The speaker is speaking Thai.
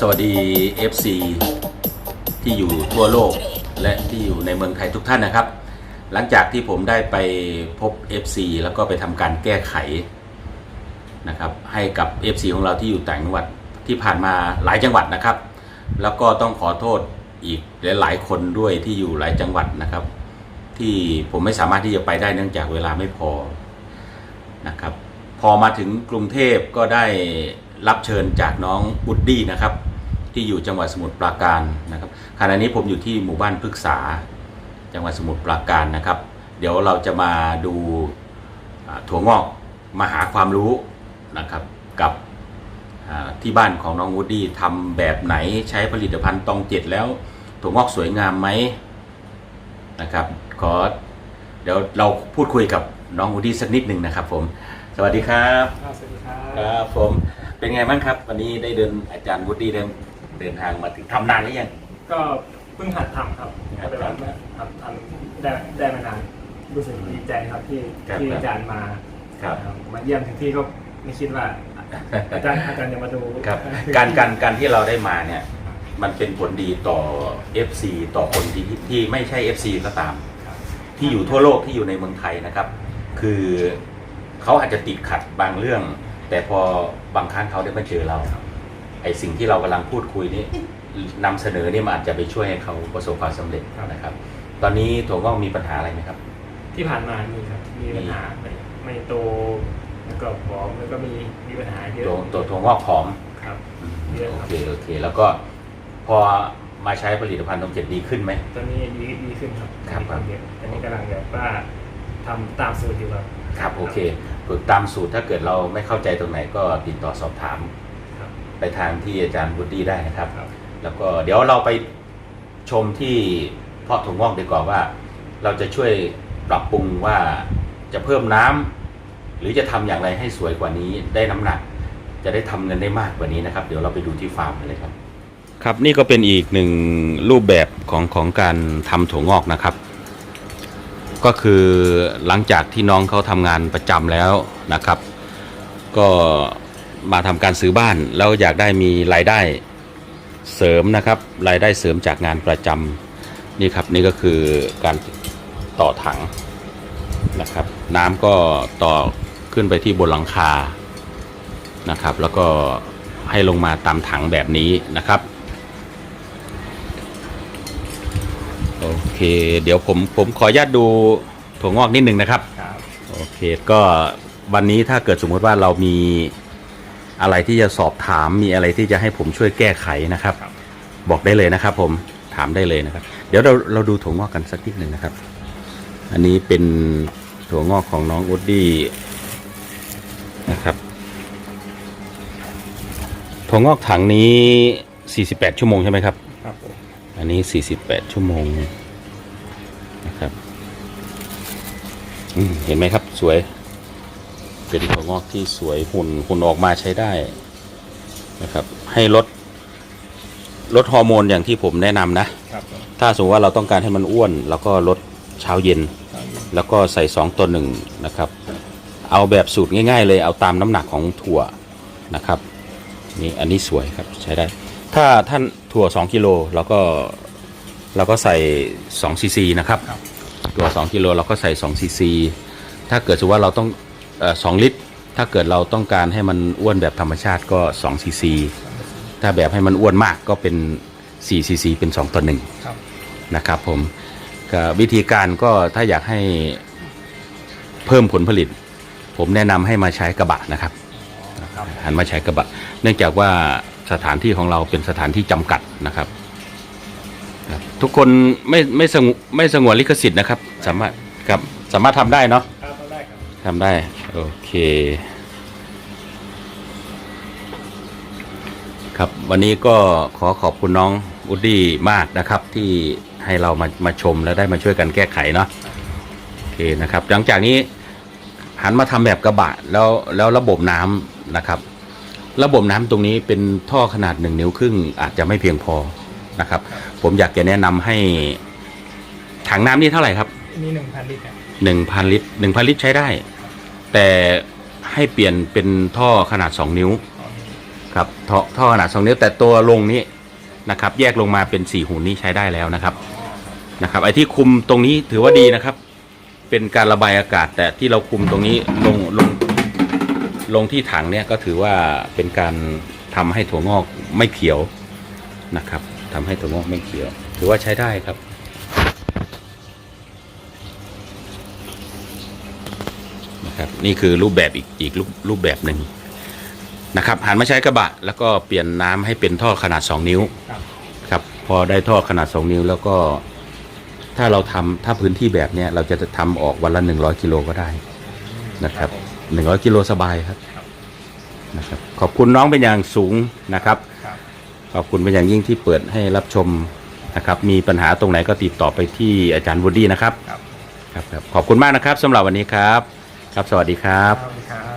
สวัสดี FC ที่อยู่ทั่วโลกและที่อยู่ในเมืองไทยทุกท่านนะครับ หลังจากที่ผมได้ไปพบ FC แล้วก็ไปทำการแก้ไขนะครับให้กับ FC ของเราที่อยู่ต่างจังหวัดที่ผ่านมาหลายจังหวัดนะครับ แล้วก็ต้องขอโทษอีกหลายๆคนด้วยที่อยู่หลายจังหวัดนะครับ ที่ผมไม่สามารถที่จะไปได้เนื่องจากเวลาไม่พอนะครับ พอมาถึงกรุงเทพก็ได้ รับเชิญจากน้องบุดดี้นะครับ ที่อยู่จังหวัดสมุทรปราการนะครับขณะนี้ผมอยู่ที่หมู่บ้านพฤกษา จังหวัดสมุทรปราการนะครับ เดี๋ยวเราจะมาดูอ่าถั่วงอกมาหาความรู้นะครับกับอ่าที่บ้านของน้องวูดดี้ทำแบบไหนใช้ผลิตภัณฑ์ตองเจ็ดแล้วถั่วงอกสวยงามไหมนะครับขอเดี๋ยวเราพูดคุยกับน้องวูดดี้สักนิดหนึ่งนะครับผม สวัสดีครับครับสวัสดีครัคบรับผม เป็นไงบ้างครับ วันนี้ได้เดินอาจารย์วูดดี้เดินเดินทางมาถึงทำนานหรือยัง ก็เพิ่งหัดทำครับหัดทำเป็นแบบหัดทำได้ได้มานานรู้สึกดีใจครับที่ครับที่ครับอาจารย์มาครับเอ่อมาเยี่ยมถึงที่ก็ไม่คิดว่าอาจารย์อาจารย์จะมาดูครับ การการการที่เราได้มาเนี่ย มันเป็นผลดีต่อ FC ต่อคนที่ที่ไม่ใช่ FC ก็ตามครับที่อยู่ทั่วโลกที่อยู่ในเมืองไทยนะครับ คือเขาอาจจะติดขัดบางเรื่อง แต่พอบางครั้งเขาได้มาเจอเราไอสิ่งที่เรากำลังพูดคุยนี้นำเสนอนี่มันอาจจะไปช่วยให้เขาประสบความสำเร็จนะครับ ตอนนี้ถั่วงอกมีปัญหาอะไรไหมครับ ที่ผ่านมามีครับมีปัญหาไม่ไม่โตแล้วก็ผอมแล้วก็มีมีปัญหาเยอะตัวตัวถั่วงอกผอมครับอืมเยอะโอครับเคโอเค แล้วก็พอมาใช้ผลิตภัณฑ์ตรงเจ็ดดีขึ้นไหมตอนนี้ดีดีขึ้นครับครับครับดีขึ้นเยอะตอนนี้กำลังแบบว่าทำตามสูตรอยู่ครับครับโอเค ฝึกตามสูตรถ้าเกิดเราไม่เข้าใจตรงไหนก็ติดต่อสอบถามครับ ไปทางที่อาจารย์บุดดี้ได้นะครับ ครับ แล้วก็เดี๋ยวเราไปชมที่เพาะถั่วงอกดีกว่าว่า เราจะช่วยปรับปรุงว่าจะเพิ่มน้ำหรือจะทำอย่างไรให้สวยกว่านี้ได้น้ำหนัก จะได้ทำเงินได้มากกว่านี้นะครับ เดี๋ยวเราไปดูที่ฟาร์มกันเลยครับ ครับนี่ก็เป็นอีกหนึ่งรูปแบบของของการทำถั่วงอกนะครับ ก็คือหลังจากที่น้องเขาทำงานประจำแล้วนะครับ ก็มาทำการซื้อบ้านแล้วอยากได้มีรายได้เสริมนะครับ รายได้เสริมจากงานประจำนี่ครับนี่ก็คือการต่อถังนะครับ น้ำก็ต่อขึ้นไปที่บนหลังคานะครับ แล้วก็ให้ลงมาตามถังแบบนี้นะครับ โอเค เดี๋ยวผมผมขออนุญาตดูถั่วงอกนิดนึงนะครับ ครับโอเคก็วันนี้ถ้าเกิดสมมติว่าเรามีอะไรที่จะสอบถามมีอะไรที่จะให้ผมช่วยแก้ไขนะครับครับ บอกได้เลยนะครับ ผมถามได้เลยนะครับ เดี๋ยวเราเราดูถั่วงอกกันสักนิดหนึ่งนะครับ อันนี้เป็นถั่วงอกของน้องอุดดี้นะครับถั่วงอกถังนี้ 48 ชั่วโมงใช่ไหมครับครับผม อันนี้ 48 ชั่วโมงนะครับอืมเห็นไหมครับสวย เป็นถั่วงอกที่สวยหุ่นหุ่นออกมาใช้ได้นะครับ ให้ลดลดฮอร์โมนอย่างที่ผมแนะนำนะครับผมถ้าสมมติว่าเราต้องการให้มันอ้วน แล้วก็ลดเช้าเย็นครับแล้วก็ใส่สองตัวหนึ่งนะครับ เอาแบบสูตรง่าย ๆ เลยเอาตามน้ำหนักของถั่วนะครับ นี่อันนี้สวยครับใช้ได้ ถ้าท่านถั่ว 2กิโลเราก็เราก็ใส่2ซีซีนะครับครับ ถั่ว 2กิโลเราก็ใส่2ซีซีถ้าเกิดสมมติว่าเราต้องเอ่อ2ลิตร ถ้าเกิดเราต้องการให้มันอ้วนแบบธรรมชาติก็2ซีซีถ้าแบบให้มันอ้วนมากก็เป็น4ซีซีเป็น 2 ต่อ1ครับ นะครับผมก็วิธีการก็ถ้าอยากให้เพิ่มผลผลิต ผมแนะนำให้มาใช้กระบะนะครับครับ หันมาใช้กระบะ เนื่องจากว่าสถานที่ของเราเป็นสถานที่จำกัดนะครับครับ ทุกคนไม่ไม่สงวนไม่สงวนลิขสิทธิ์นะครับ สามารถครับสามารถทำได้เนาะครับได้ครับทำได้โอเค ครับวันนี้ก็ขอขอบคุณน้องอุดดี้มากนะครับ ที่ให้เรามามาชมและได้มาช่วยกันแก้ไขเนาะโอเคนะครับ หลังจากนี้หันมาทำแบบกระบะแล้วแล้วระบบน้ำ นะครับ ระบบน้ำตรงนี้เป็นท่อขนาดหนึ่งนิ้วครึ่งอาจจะไม่เพียงพอนะครับ ผมอยากจะแนะนำให้ถังน้ำนี่เท่าไหร่ครับนี่หนึ่งพันลิตรครับหนึ่งพันลิตรหนึ่งพันลิตรใช้ได้ แต่ให้เปลี่ยนเป็นท่อขนาด2นิ้วตอนนี้ครับท่อท่อขนาด2นิ้ว แต่ตัวลงนี้นะครับ แยกลงมาเป็น4หูนี้ใช้ได้แล้วนะครับนะครับไอ้ที่คุมตรงนี้ถือว่าดีนะครับ เป็นการระบายอากาศ แต่ที่เราคุมตรงนี้ลงลง ลงที่ถังเนี่ยก็ถือว่าเป็นการทำให้ถั่วงอกไม่เขียวนะครับทำให้ถั่วงอกไม่เขียว ถือว่าใช้ได้ครับนะครับ นี่คือรูปแบบอีกอีกรูปรูปแบบหนึ่งนะครับหันมาใช้กระบะ แล้วก็เปลี่ยนน้ำให้เป็นท่อขนาด 2 นิ้วครับพอได้ท่อขนาด 2 นิ้วแล้วก็ถ้าเราทำถ้าพื้นที่แบบเนี้ยเราจะทำออกวันละ 100กิโลก็ได้นะครับ 100กิโลสบายครับนะครับ ขอบคุณน้องเป็นอย่างสูงนะครับครับ ขอบคุณเป็นอย่างยิ่งที่เปิดให้รับชมนะครับ มีปัญหาตรงไหนก็ติดต่อไปที่อาจารย์วูดดี้นะครับ ครับครับครับขอบคุณมากนะครับสำหรับวันนี้ครับ ครับ สวัสดีครับครับครับ